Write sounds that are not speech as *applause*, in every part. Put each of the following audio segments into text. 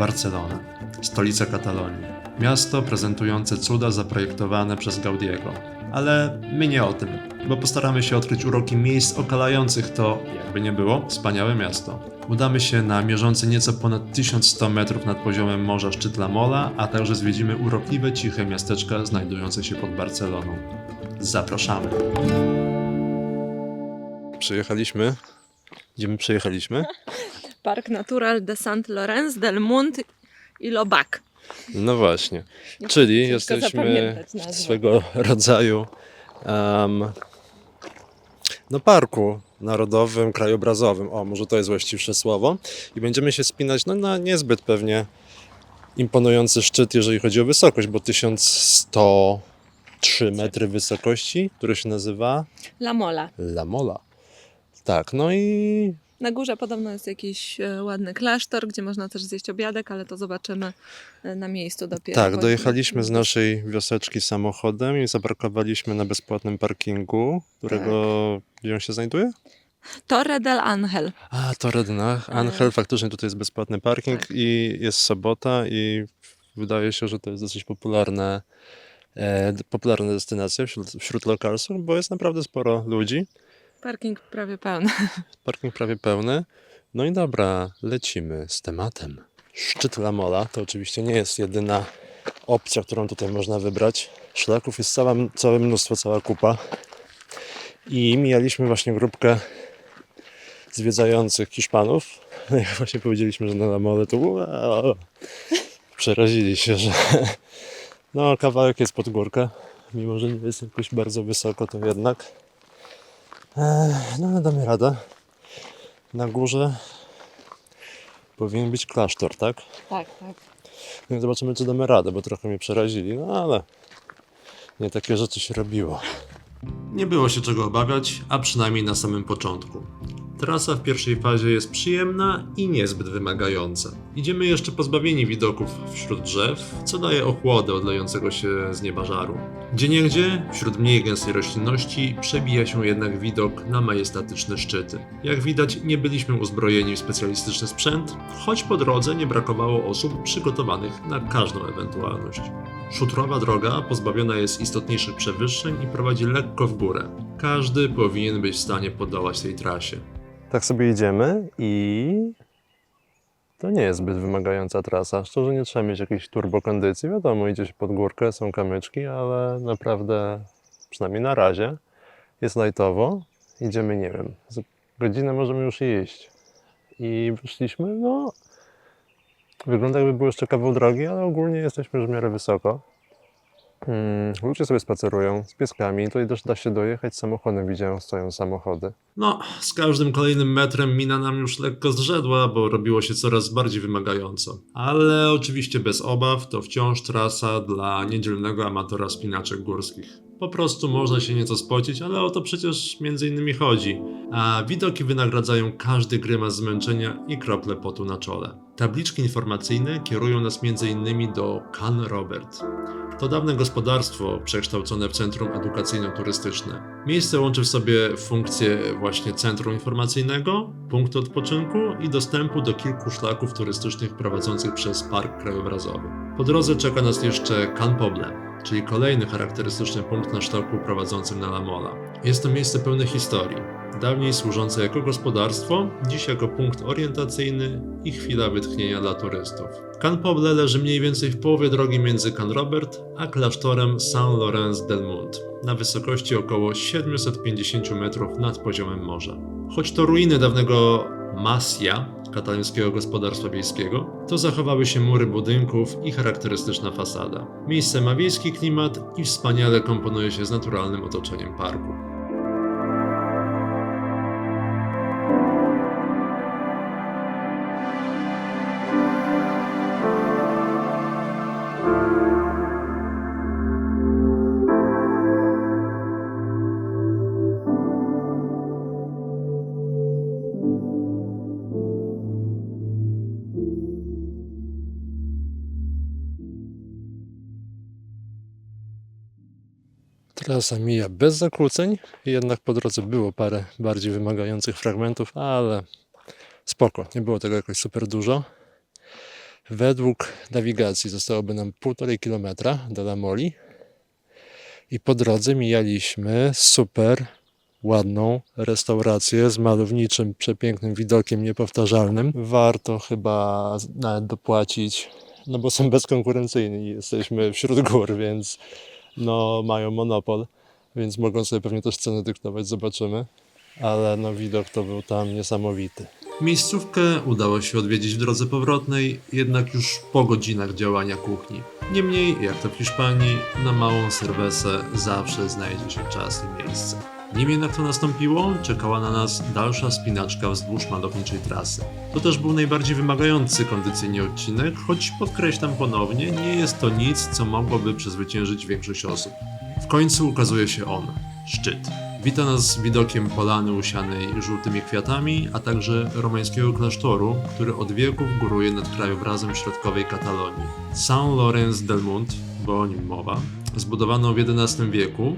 Barcelona, stolica Katalonii. Miasto prezentujące cuda zaprojektowane przez Gaudiego. Ale my nie o tym, bo postaramy się odkryć uroki miejsc okalających to, jakby nie było, wspaniałe miasto. Udamy się na mierzący nieco ponad 1100 metrów nad poziomem morza szczyt La Mola, a także zwiedzimy urokliwe, ciche miasteczka znajdujące się pod Barceloną. Zapraszamy! Przyjechaliśmy. Gdzie my przyjechaliśmy? *laughs* Park Natural de Saint-Laurent del Mont i Lobac. No właśnie. Czyli jesteśmy w swego rodzaju em, no parku narodowym, krajobrazowym. O, może to jest właściwsze słowo. I będziemy się spinać no, na niezbyt pewnie imponujący szczyt, jeżeli chodzi o wysokość, bo 1103 metry wysokości, który się nazywa La Mola. La Mola. Tak, no i Na górze podobno jest jakiś e, ładny klasztor, gdzie można też zjeść obiadek, ale to zobaczymy e, na miejscu dopiero. Tak, dojechaliśmy z naszej wioseczki samochodem i zaparkowaliśmy na bezpłatnym parkingu, którego Tak. gdzie on się znajduje? Torre del Angel. A, Torredna. Angel, faktycznie tutaj jest bezpłatny parking Tak. i jest sobota i wydaje się, że to jest dosyć popularne, e, popularna destynacja wśród, wśród lokalsów, bo jest naprawdę sporo ludzi. Parking prawie pełny. *laughs* Parking prawie pełny. No i dobra, lecimy z tematem. Szczyt La Mola to oczywiście nie jest jedyna opcja, którą tutaj można wybrać. Szlaków jest cała, całe mnóstwo, cała kupa. I mijaliśmy właśnie grupkę zwiedzających Hiszpanów. No Jak *laughs* właśnie powiedzieliśmy, że na La Mole to wow, przerazili się, że *laughs* no kawałek jest pod górkę. Mimo, że nie jest jakoś bardzo wysoko, to jednak no ale damy radę. Na górze powinien być klasztor, tak? Tak, tak. No i zobaczymy, czy damy radę, bo trochę mnie przerazili, no ale nie takie rzeczy się robiło. Nie było się czego obawiać, a przynajmniej na samym początku. Trasa w pierwszej fazie jest przyjemna i niezbyt wymagająca. Idziemy jeszcze pozbawieni widoków wśród drzew, co daje ochłodę odlejącego się z nieba żaru. Gdzieniegdzie, wśród mniej gęstej roślinności, przebija się jednak widok na majestatyczne szczyty. Jak widać, nie byliśmy uzbrojeni w specjalistyczny sprzęt, choć po drodze nie brakowało osób przygotowanych na każdą ewentualność. Szutrowa droga pozbawiona jest istotniejszych przewyższeń i prowadzi lekko w górę. Każdy powinien być w stanie podołać tej trasie. Tak sobie idziemy i to nie jest zbyt wymagająca trasa. Szczerze nie trzeba mieć jakiejś turbokondycji. Wiadomo, idzie się pod górkę, są kamyczki, ale naprawdę, przynajmniej na razie, jest lajtowo. Idziemy, nie wiem, godzinę możemy już iść. I wyszliśmy, no, wygląda jakby było jeszcze kawał drogi, ale ogólnie jesteśmy już w miarę wysoko. Hmm, ludzie sobie spacerują z pieskami, tutaj też da się dojechać samochodem, widziałem, stoją samochody. No, z każdym kolejnym metrem mina nam już lekko zrzedła, bo robiło się coraz bardziej wymagająco. Ale oczywiście bez obaw, to wciąż trasa dla niedzielnego amatora spinaczek górskich. Po prostu można się nieco spocić, ale o to przecież między innymi chodzi. A widoki wynagradzają każdy grymas zmęczenia i krople potu na czole. Tabliczki informacyjne kierują nas między innymi do Can Robert. To dawne gospodarstwo przekształcone w centrum edukacyjno-turystyczne. Miejsce łączy w sobie funkcję właśnie centrum informacyjnego, punktu odpoczynku i dostępu do kilku szlaków turystycznych prowadzących przez park krajobrazowy. Po drodze czeka nas jeszcze Can Poble, czyli kolejny charakterystyczny punkt na szlaku prowadzącym na La Mola. Jest to miejsce pełne historii. Dawniej służące jako gospodarstwo, dziś jako punkt orientacyjny i chwila wytchnienia dla turystów. Can Poble leży mniej więcej w połowie drogi między Can Robert a klasztorem Saint-Laurent del Mont, na wysokości około 750 metrów nad poziomem morza. Choć to ruiny dawnego Masia, katalońskiego gospodarstwa wiejskiego, to zachowały się mury budynków i charakterystyczna fasada. Miejsce ma wiejski klimat i wspaniale komponuje się z naturalnym otoczeniem parku. Trasa mija bez zakłóceń, jednak po drodze było parę bardziej wymagających fragmentów, ale spoko, nie było tego jakoś super dużo. Według nawigacji zostałoby nam półtorej kilometra do Lamoli i po drodze mijaliśmy super ładną restaurację z malowniczym, przepięknym widokiem niepowtarzalnym. Warto chyba nawet dopłacić, no bo są bezkonkurencyjni. Jesteśmy wśród gór, więc no mają monopol, więc mogą sobie pewnie też ceny dyktować, zobaczymy. Ale no widok to był tam niesamowity. Miejscówkę udało się odwiedzić w drodze powrotnej, jednak już po godzinach działania kuchni. Niemniej, jak to w Hiszpanii, na małą serwesę zawsze znajdzie się czas i miejsce. Nim jednak to nastąpiło, czekała na nas dalsza spinaczka wzdłuż malowniczej trasy. To też był najbardziej wymagający kondycyjnie odcinek, choć podkreślam ponownie, nie jest to nic, co mogłoby przezwyciężyć większość osób. W końcu ukazuje się on szczyt. Wita nas widokiem polany usianej żółtymi kwiatami, a także romańskiego klasztoru, który od wieków góruje nad krajobrazem środkowej Katalonii. Saint Lorenz del Munt, bo o nim mowa, zbudowano w XI wieku,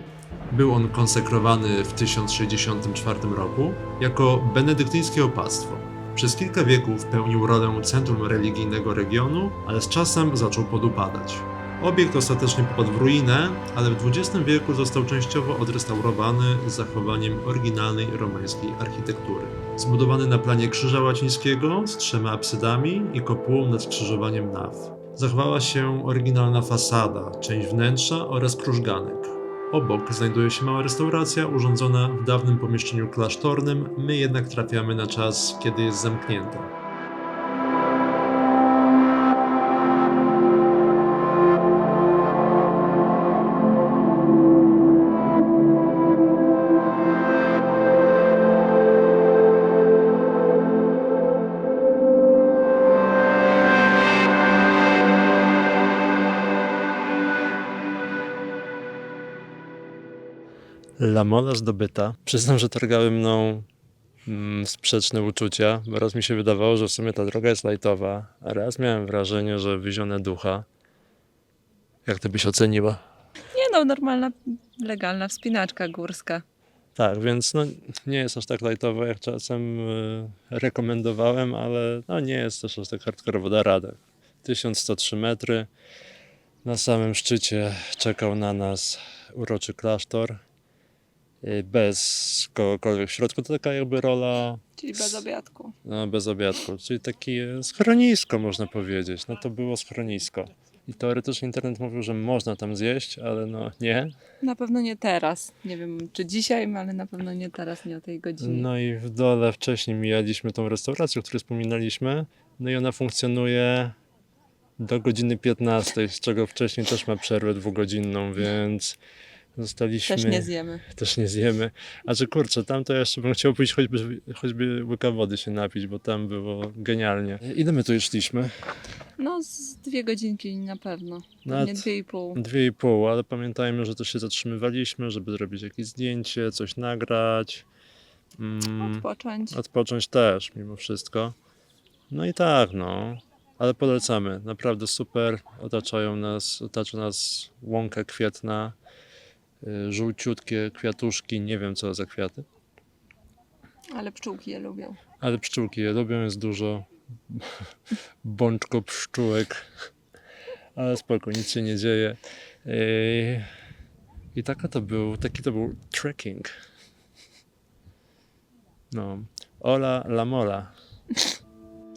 był on konsekrowany w 1064 roku jako benedyktyńskie opactwo. Przez kilka wieków pełnił rolę centrum religijnego regionu, ale z czasem zaczął podupadać. Obiekt ostatecznie popadł w ruinę, ale w XX wieku został częściowo odrestaurowany z zachowaniem oryginalnej romańskiej architektury. Zbudowany na planie krzyża łacińskiego z trzema apsydami i kopułą nad skrzyżowaniem naw. Zachowała się oryginalna fasada, część wnętrza oraz krużganek. Obok znajduje się mała restauracja urządzona w dawnym pomieszczeniu klasztornym, my jednak trafiamy na czas, kiedy jest zamknięta. Lamola zdobyta. Przyznam, że targały mną mm, sprzeczne uczucia, raz mi się wydawało, że w sumie ta droga jest lajtowa, a raz miałem wrażenie, że wyzione ducha. Jak ty byś oceniła? Nie no, normalna, legalna wspinaczka górska. Tak, więc no, nie jest aż tak lajtowo, jak czasem y, rekomendowałem, ale no, nie jest też aż tak hardkorowo, da radę. 1103 metry. Na samym szczycie czekał na nas uroczy klasztor. Y, Bez kogokolwiek w środku. To taka jakby rola Czyli bez obiadku. no, bez obiadku, czyli takie schronisko można powiedzieć. No to było schronisko. I teoretycznie internet mówił, że można tam zjeść, ale no nie. Na pewno nie teraz. Nie wiem, czy dzisiaj, ale na pewno nie teraz, nie o tej godzinie. No i w dole wcześniej mijaliśmy tą restaurację, o której wspominaliśmy. No i ona funkcjonuje do godziny 15, z czego wcześniej też ma przerwę dwugodzinną, więc zostaliśmy... Też nie zjemy. Też nie zjemy. A że kurczę, tam to jeszcze bym chciał pójść choćby, choćby łyka wody się napić, bo tam było genialnie. Ile my tu już szliśmy? No, z dwie godzinki na pewno. Nawet Nie dwie i pół. Dwie i pół, ale pamiętajmy, że też się zatrzymywaliśmy, żeby zrobić jakieś zdjęcie, coś nagrać. Mm, Odpocząć. odpocząć też, mimo wszystko. No i tak, no. Ale polecamy, naprawdę super. Otaczają nas, otacza nas łąka kwietna, żółciutkie kwiatuszki, nie wiem co za kwiaty, Ale pszczółki je lubią. ale pszczółki je lubią, jest dużo *laughs* bączko pszczółek. Ale spoko, nic się nie dzieje. Yy, I taka to był, taki to był trekking. No. Ola la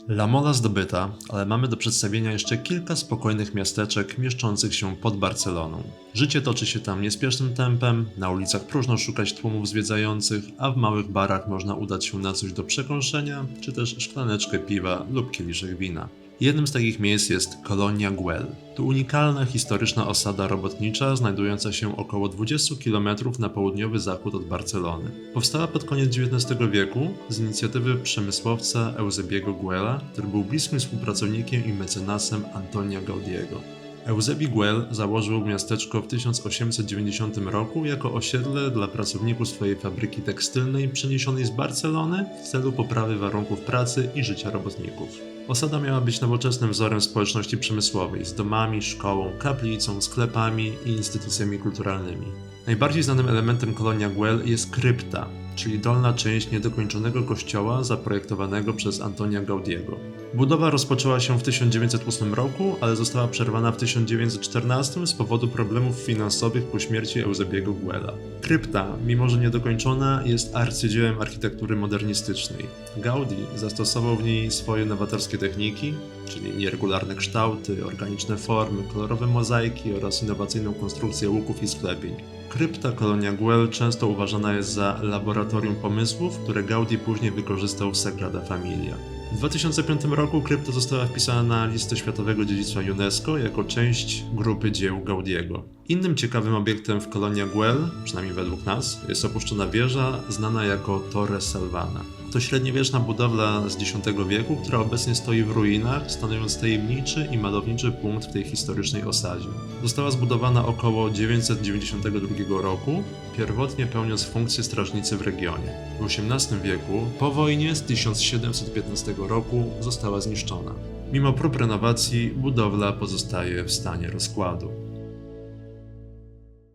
mola. La Mola zdobyta, ale mamy do przedstawienia jeszcze kilka spokojnych miasteczek mieszczących się pod Barceloną. Życie toczy się tam niespiesznym tempem, na ulicach próżno szukać tłumów zwiedzających, a w małych barach można udać się na coś do przekąszenia, czy też szklaneczkę piwa lub kieliszek wina. Jednym z takich miejsc jest Kolonia Güell. To unikalna historyczna osada robotnicza znajdująca się około 20 km na południowy zachód od Barcelony. Powstała pod koniec XIX wieku z inicjatywy przemysłowca Eusebiego Güella, który był bliskim współpracownikiem i mecenasem Antonia Gaudiego. Eusebi Güell założył miasteczko w 1890 roku jako osiedle dla pracowników swojej fabryki tekstylnej przeniesionej z Barcelony w celu poprawy warunków pracy i życia robotników. Osada miała być nowoczesnym wzorem społeczności przemysłowej z domami, szkołą, kaplicą, sklepami i instytucjami kulturalnymi. Najbardziej znanym elementem kolonia Guel jest krypta, czyli dolna część niedokończonego kościoła zaprojektowanego przez Antonia Gaudiego. Budowa rozpoczęła się w 1908 roku, ale została przerwana w 1914 z powodu problemów finansowych po śmierci Eusebiego Guela. Krypta, mimo że niedokończona, jest arcydziełem architektury modernistycznej. Gaudi zastosował w niej swoje nowatorskie techniki, czyli nieregularne kształty, organiczne formy, kolorowe mozaiki oraz innowacyjną konstrukcję łuków i sklepień. Krypta kolonia Guel często uważana jest za laboratorium pomysłów, które Gaudi później wykorzystał w Sagrada Familia. W 2005 roku krypta została wpisana na listę Światowego Dziedzictwa UNESCO jako część grupy dzieł Gaudiego. Innym ciekawym obiektem w kolonia Guel, przynajmniej według nas, jest opuszczona wieża znana jako Torre Salvana. To średniowieczna budowla z X wieku, która obecnie stoi w ruinach, stanowiąc tajemniczy i malowniczy punkt w tej historycznej osadzie. Została zbudowana około 992 roku, pierwotnie pełniąc funkcję strażnicy w regionie. W XVIII wieku, po wojnie z 1715 roku, została zniszczona. Mimo prób renowacji, budowla pozostaje w stanie rozkładu.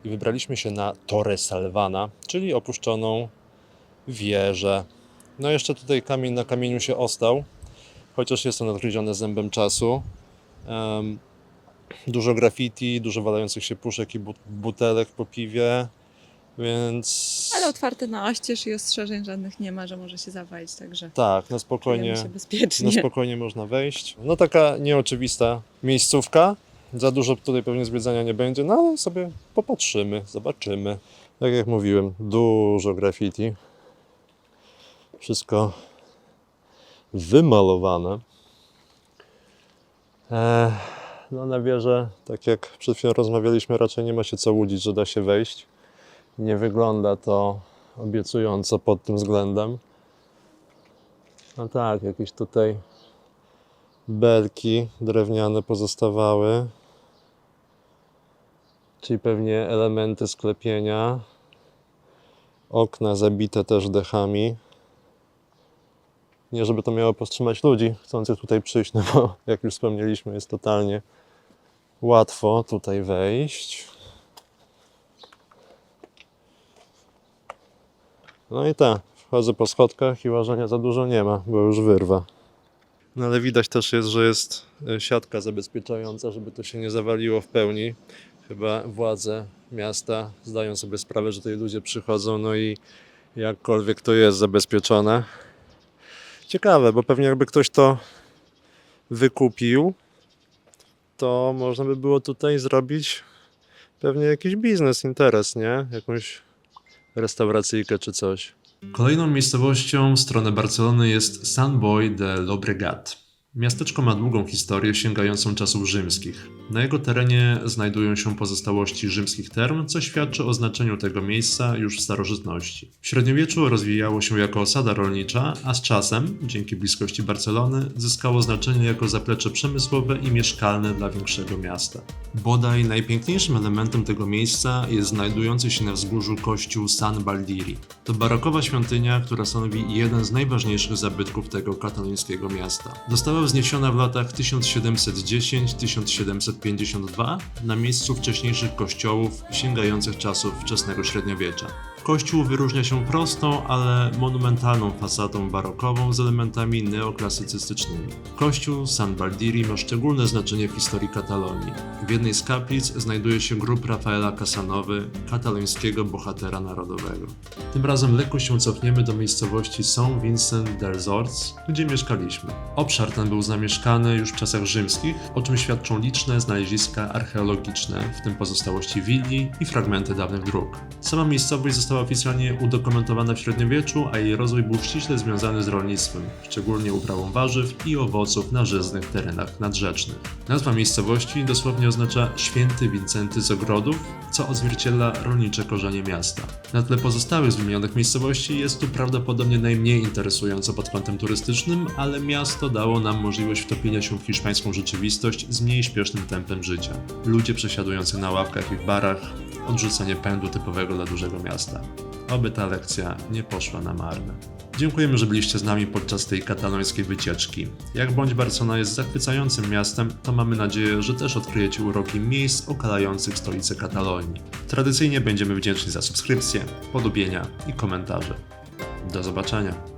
I wybraliśmy się na Torre Salvana, czyli opuszczoną wieżę. No jeszcze tutaj kamień na kamieniu się ostał, chociaż jest to nadgryzione zębem czasu. Em, dużo graffiti, dużo walających się puszek i but- butelek po piwie, więc... Ale otwarty na oścież i ostrzeżeń żadnych nie ma, że może się zawalić, także Tak, na spokojnie, na spokojnie można wejść. No taka nieoczywista miejscówka. Za dużo tutaj pewnie zwiedzania nie będzie, no ale sobie popatrzymy, zobaczymy. Tak jak mówiłem, dużo graffiti. Wszystko wymalowane. Ech, no na wieżę, tak jak przed chwilą rozmawialiśmy, raczej nie ma się co łudzić, że da się wejść. Nie wygląda to obiecująco pod tym względem. No tak, jakieś tutaj belki drewniane pozostawały. Czyli pewnie elementy sklepienia. Okna zabite też dechami. Nie, żeby to miało powstrzymać ludzi chcących tutaj przyjść, *laughs* no bo jak już wspomnieliśmy, jest totalnie łatwo tutaj wejść. No i tak, wchodzę po schodkach i łażenia za dużo nie ma, bo już wyrwa. No ale widać też jest, że jest e, siatka zabezpieczająca, żeby to się nie zawaliło w pełni. Chyba władze miasta zdają sobie sprawę, że tutaj ludzie przychodzą, no i jakkolwiek to jest zabezpieczone. Ciekawe, bo pewnie jakby ktoś to wykupił, to można by było tutaj zrobić pewnie jakiś biznes, interes, nie? Jakąś restauracyjkę czy coś. Kolejną miejscowością w stronę Barcelony jest San Boi de Llobregat. Miasteczko ma długą historię sięgającą czasów rzymskich. Na jego terenie znajdują się pozostałości rzymskich term, co świadczy o znaczeniu tego miejsca już w starożytności. W średniowieczu rozwijało się jako osada rolnicza, a z czasem, dzięki bliskości Barcelony, zyskało znaczenie jako zaplecze przemysłowe i mieszkalne dla większego miasta. Bodaj najpiękniejszym elementem tego miejsca jest znajdujący się na wzgórzu kościół San Baldiri. To barokowa świątynia, która stanowi jeden z najważniejszych zabytków tego katalońskiego miasta. Została wzniesiona w latach 1710-1752 na miejscu wcześniejszych kościołów sięgających czasów wczesnego średniowiecza. Kościół wyróżnia się prostą, ale monumentalną fasadą barokową z elementami neoklasycystycznymi. Kościół San Baldiri ma szczególne znaczenie w historii Katalonii. W jednej z kaplic znajduje się grób Rafaela Casanowy, katalońskiego bohatera narodowego. Tym razem lekko się cofniemy do miejscowości Saint Vincent dels Horts, gdzie mieszkaliśmy. Obszar ten był zamieszkany już w czasach rzymskich, o czym świadczą liczne znaleziska archeologiczne, w tym pozostałości willi i fragmenty dawnych dróg. Sama miejscowość została oficjalnie udokumentowana w średniowieczu, a jej rozwój był ściśle związany z rolnictwem, szczególnie uprawą warzyw i owoców na żyznych terenach nadrzecznych. Nazwa miejscowości dosłownie oznacza święty Wincenty z ogrodów, co odzwierciedla rolnicze korzenie miasta. Na tle pozostałych wymienionych miejscowości jest tu prawdopodobnie najmniej interesująco pod kątem turystycznym, ale miasto dało nam możliwość wtopienia się w hiszpańską rzeczywistość z mniej śpiesznym tempem życia. Ludzie przesiadujący na ławkach i w barach, odrzucenie pędu typowego dla dużego miasta. oby ta lekcja nie poszła na marne. Dziękujemy, że byliście z nami podczas tej katalońskiej wycieczki. Jak bądź Barcelona jest zachwycającym miastem, to mamy nadzieję, że też odkryjecie uroki miejsc okalających stolicę Katalonii. Tradycyjnie będziemy wdzięczni za subskrypcje, polubienia i komentarze. Do zobaczenia.